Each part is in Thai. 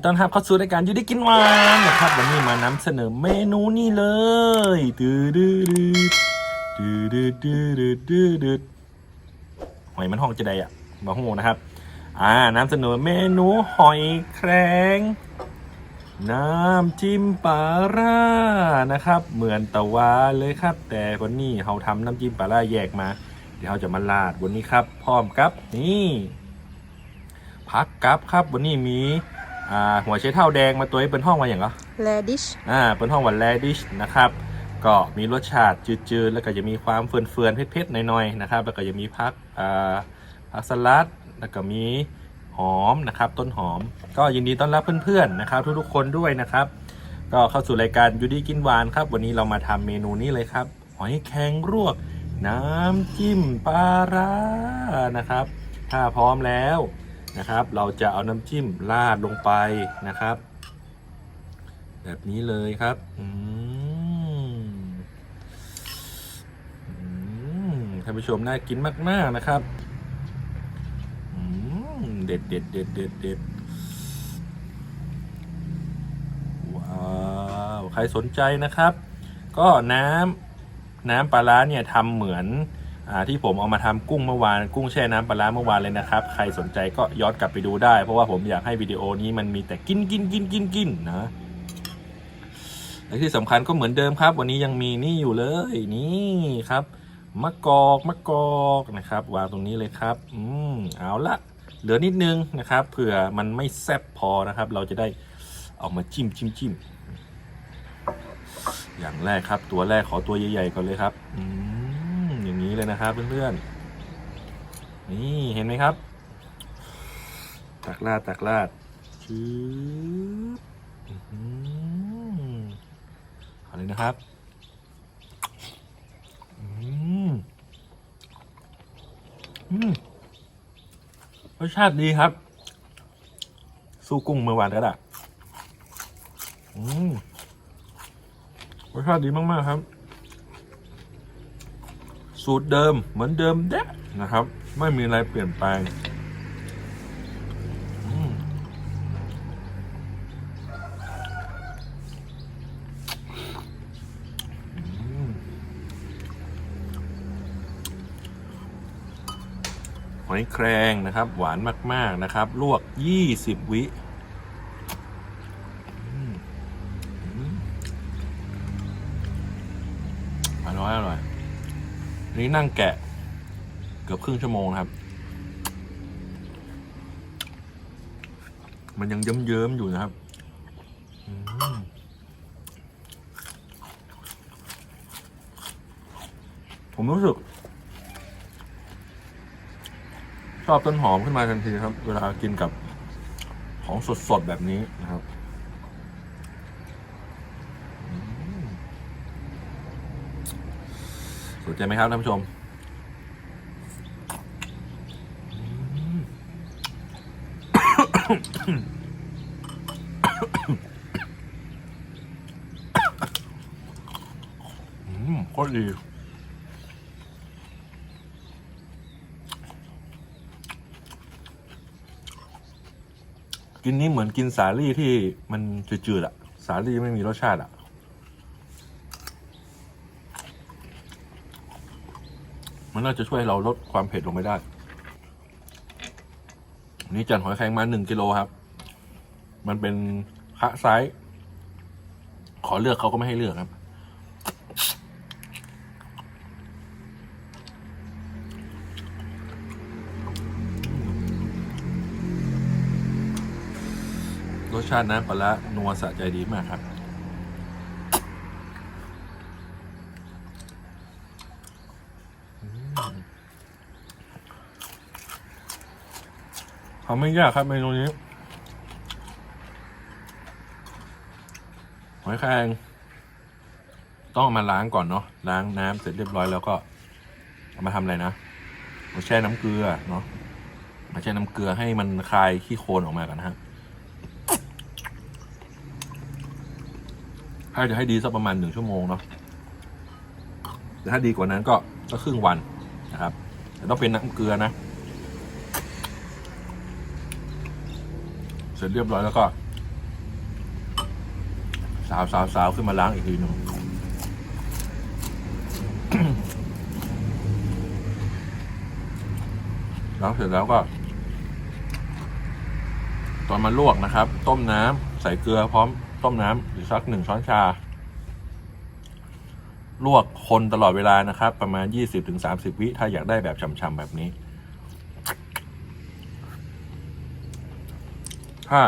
ีต้อนรับเข้าสู่รายการยูได้กินวานนะครับวันนี้มานำเสนอเมนูนี่เลยดืดดืดดืดดืดดืดดดืดหอยมันห้องจะได้อะบะฮูนะครับ อ่านำเสนอเมนูหอยแครงน้ำจิ้มปลาร่านะครับ เหมือนตะวาเลยครับ แต่วันนี้เราทำน้ำจิ้มปลาร่าแยกมา เดี๋ยวเราจะมาลาดวันนี้ครับ พร้อมครับนี่พักกับครับวันนี้มี อ่าหัวไชเท้าแดงมาตัวให้เป็นห้องมาอย่างเหรอ radish อ่าเป็นห้องวันแรดิชนะครับ ก็มีรสชาติจืดๆ แล้วก็จะมีความเฟื่อนๆเผ็ดๆหน่อยๆนะครับ แล้วก็จะมีพักอ่าผักสลัด แล้วก็มีหอมนะครับ ต้นหอม ก็ยินดีต้อนรับเพื่อนๆนะครับ ทุกๆคนด้วยนะครับ ก็เข้าสู่รายการยูดีกินหวานครับ วันนี้เรามาทำเมนูนี้เลยครับ หอยแครงรวก น้ำจิ้มปลาร้านะครับ ถ้าพร้อมแล้ว นะครับ เราจะเอาน้ำจิ้มราดลงไปนะครับ แบบนี้เลยครับอืมอืมท่านผู้ชมน่ากินมาก ๆ นะครับอืมเด็ดเด็ดเด็ดเด็ดเด็ดว้าวใครสนใจนะครับ ก็น้ำน้ำปลาร้าเนี่ยทำเหมือน ที่ผมเอามาทำกุ้งเมื่อวานกุ้งแช่น้ำปลาเมื่อวานเลยนะครับ ใครสนใจก็ย้อนกลับไปดูได้ เพราะว่าผมอยากให้วิดีโอนี้มันมีแต่กินกินกินกินกินนะและที่สำคัญก็เหมือนเดิมครับ วันนี้ยังมีนี่อยู่เลยนี่ครับมะกอกมะกอกนะครับวางตรงนี้เลยครับ อืมเอาละเหลือนิดนึงนะครับเผื่อมันไม่แซ่บพอนะครับ เราจะได้เอามาจิ้มจิ้มจิ้มอย่างแรกครับ ตัวแรกขอตัวใหญ่ๆก่อนเลยครับ อืม นี้เลยนะครับเพื่อนๆ นี่เห็นไหมครับ ตักราดตักราดชื้ออืมเอาเลยนะครับอืมอืมรสชาติดีครับ สู้กุ้งเมื่อวานก็ได้อืมรสชาติดีมาก ๆ ครับ สูตรเดิมเหมือนเดิมเด้นะครับ ไม่มีอะไรเปลี่ยนแปลงอืมหอยแครงนะครับ หวานมาก ๆ นะครับ ลวก 20 วิ นี้นั่งแกะ เกือบครึ่งชั่วโมงครับ มันยังเยิ้มๆอยู่นะครับผมรู้สึก ชอบต้นหอมขึ้นมาทันทีครับ เวลากินกับของสดๆแบบนี้นะครับอืม สนใจไหมครับท่านผู้ชมอืมโคตรดีกินนี่เหมือนกินสาลี่ที่มันจืดๆอะสาลี่ไม่มีรสชาติอะ มันน่าจะช่วยเราลดความเผ็ดลงไปได้ นี่จันหอยแครงมาหนึ่งกิโลครับ มันเป็นคะไซส์ขอเลือกเขาก็ไม่ให้เลือกครับ รสชาติน้ำปลาร้านัวสะใจดีมากครับ ทำไม่ยากครับเมนูนี้ หอยแครงต้องอามาล้างก่อนเนาะล้างน้ำเสร็จเรียบร้อยแล้วก็เอามาทำอะไรนะมาแช่น้ำเกลือเนาะมาแช่น้ำเกลือให้มันคลายขี้โคลนออกมากันนะฮะถ้าจะให้ดีสักประมาณหนึ่งชั่วโมงเนาะแต่ถ้าดีกว่านั้นก็ก็ครึ่งวันนะครับ แต่ต้องเป็นน้ำเกลือนะ เสร็จเรียบร้อยแล้วก็ สาวสาวสาวขึ้นมาล้างอีกทีหนึ่งล้างเสร็จแล้วก็ ตอนมาลวกนะครับ ต้มน้ำใส่เกลือพร้อมต้มน้ำอีกสักหนึ่งช้อนชา ลวกคนตลอดเวลานะครับ ประมาณ 20-30 วิถ้าอยากได้แบบฉ่ำๆแบบนี้ ถ้า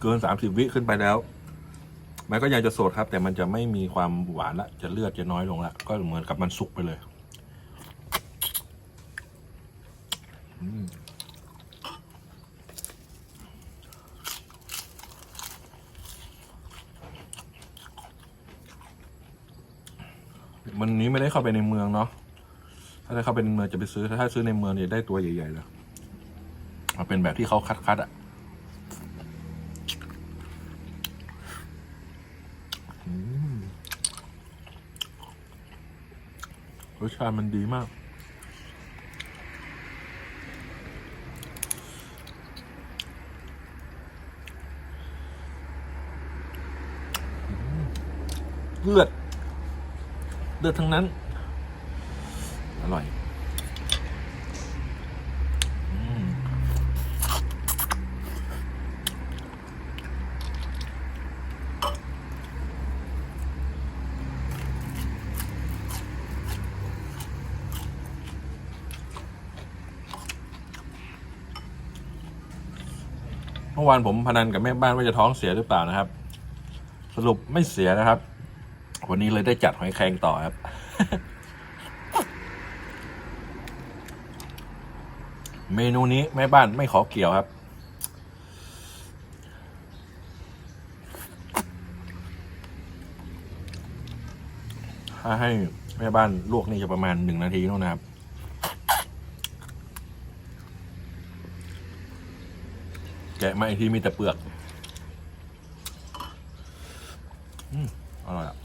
เกิน30วิขึ้นไปแล้ว มันก็ยังจะสดครับ แต่มันจะไม่มีความหวานละ จะเลือดจะน้อยลงละ ก็เหมือนกับมันสุกไปเลยมันนี้ไม่ได้เข้าไปในเมืองเนาะ ถ้าได้เข้าไปในเมืองจะไปซื้อ ถ้าซื้อในเมืองเนี่ยได้ตัวใหญ่ๆเลย มันเป็นแบบที่เขาคัดๆอะอืมรสชาติมันดีมาก เลือด เลือดทั้งนั้น อร่อย มื่อวานผมพนันกับแม่บ้านว่าจะท้องเสียหรือเปล่านะครับ สรุปไม่เสียนะครับ วันนี้เลยได้จัดหอยแครงต่อครับ เมนูนี้แม่บ้านไม่ขอเกี่ยวครับถ้าให้แม่บ้านลวกนี่จะประมาณหนึ่งนาทีนู่นนะครับ แกะมาอีกทีมีแต่เปลือก อืมอร่อยอะ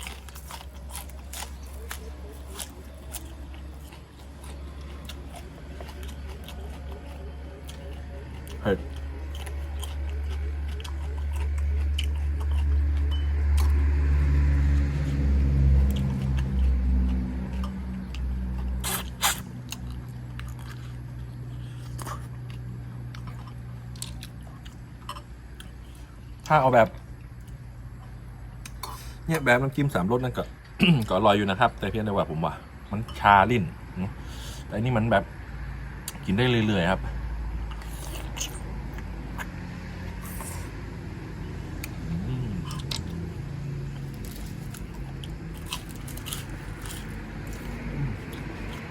เผ็ด ถ้าเอาแบบ เนี่ยแบบน้ำจิ้มสามรสนั่นก็ ก็อร่อยอยู่นะครับ แต่เพียงแต่ว่าผมว่า มันชาลิ้นแต่อันนี่มันแบบกินได้เรื่อยๆครับอืม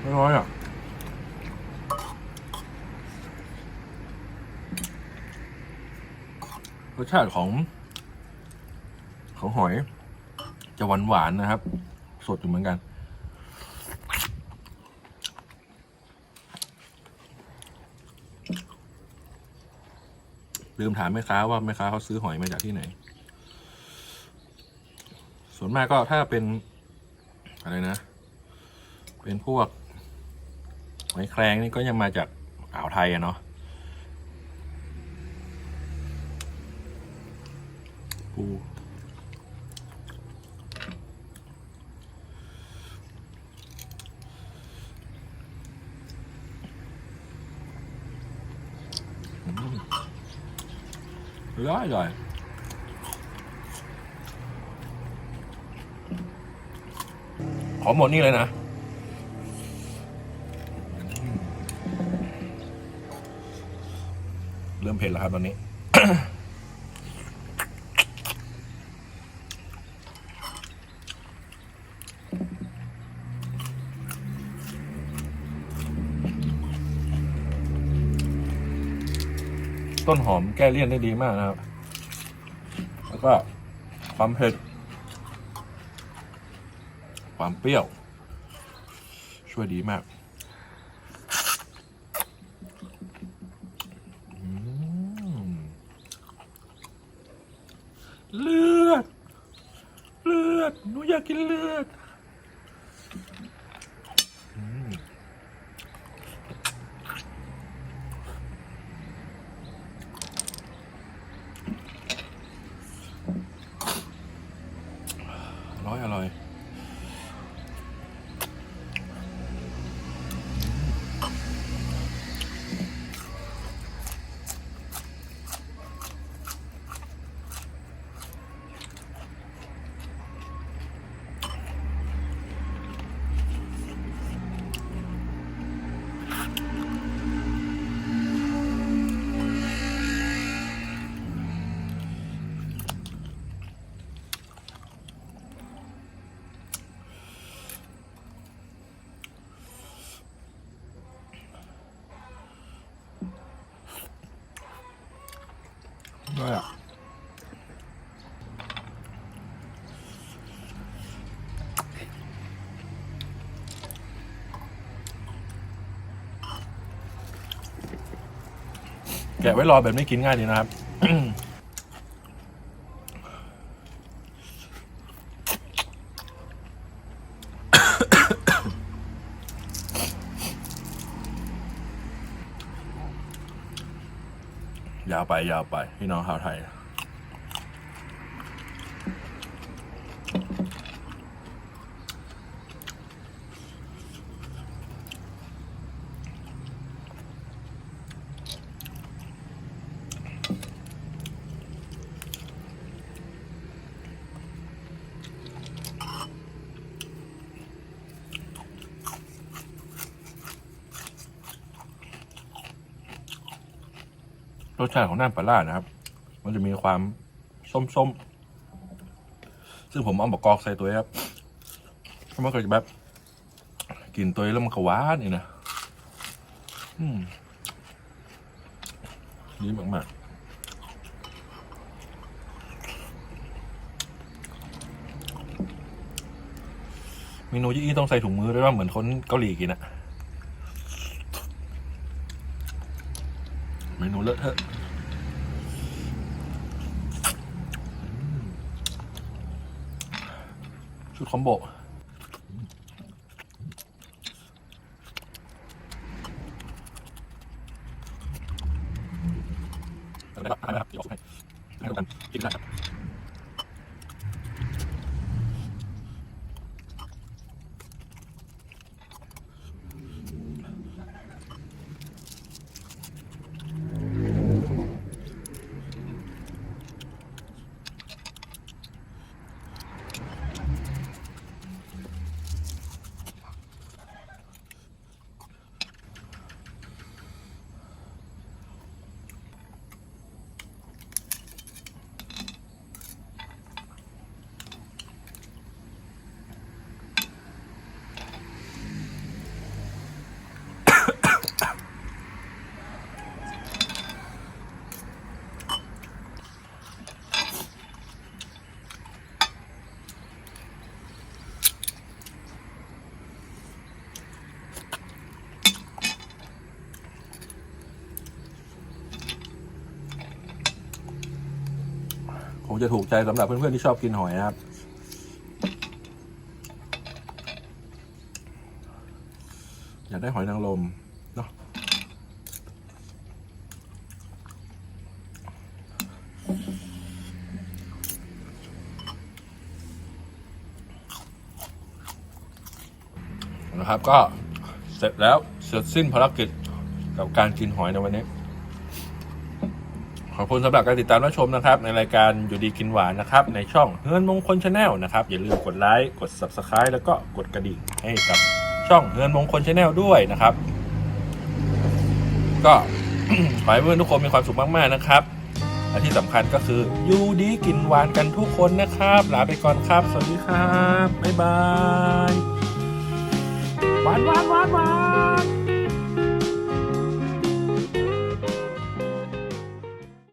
อร่อยอะ รสชาติของ ของหอย จะหวานหวานๆนะครับ สดอยู่เหมือนกัน ลืมถามแม่ค้าว่าแม่ค้าเขาซื้อหอยมาจากที่ไหน ส่วนมากก็ถ้าเป็น อะไรนะ เป็นพวกหอยแครงนี่ก็ยังมาจากอ่าวไทยอะเนาะ ปูร้อยเลยขอหมดนี่เลยนะเริ่มเผ็ดแล้วครับตอนนี้ ต้นหอมแก้เลี่ยนได้ดีมากนะครับ แล้วก็ความเผ็ด ความเปรี้ยว ช่วยดีมาก แกะไว้รอแบบไม่กินง่ายดีนะครับยาวไปยาวไป พี่น้องชาวไทย รสชาติของน้ำปลาร้านะครับ มันจะมีความส้มๆ ซึ่งผมเอาบกกอกใส่ตัวครับเมันก็จะแบบกินตัวแล้วมันก็หวานนี่นะอืมดีมากๆเมนูยี่ต้องใส่ถุงมือด้วยว่าเหมือนคนเกาหลีกินอะ เมนูเลอะเทอะชุดคอมโบอะไรครับอะไรครับเดี๋ยวให้ให้ดูกันกินได้ครับคง จะถูกใจสำหรับเพื่อนๆที่ชอบกินหอยนะครับอยากได้หอยนางรมเนาะนะครับก็เสร็จแล้วเสร็จสิ้นภารกิจกับการกินหอยในวันนี้ ขอบคุณสำหรับการติดตามรับชมนะครับ ในรายการอยู่ดีกินหวานนะครับ ในช่องเฮือนมงคลชาแนลนะครับ อย่าลืมกดไลค์กด Subscribe แล้วก็กดกระดิ่งให้กับช่องเฮือนมงคลชาแนลด้วยนะครับ ก็ ขอให้เพื่อนทุกคนมีความสุขมากๆนะครับและที่สำคัญก็คืออยู่ดีกินหวานกันทุกคนนะครับ ลาไปก่อนครับ สวัสดีครับบ๊ายบายหวานหวานหวานหวาน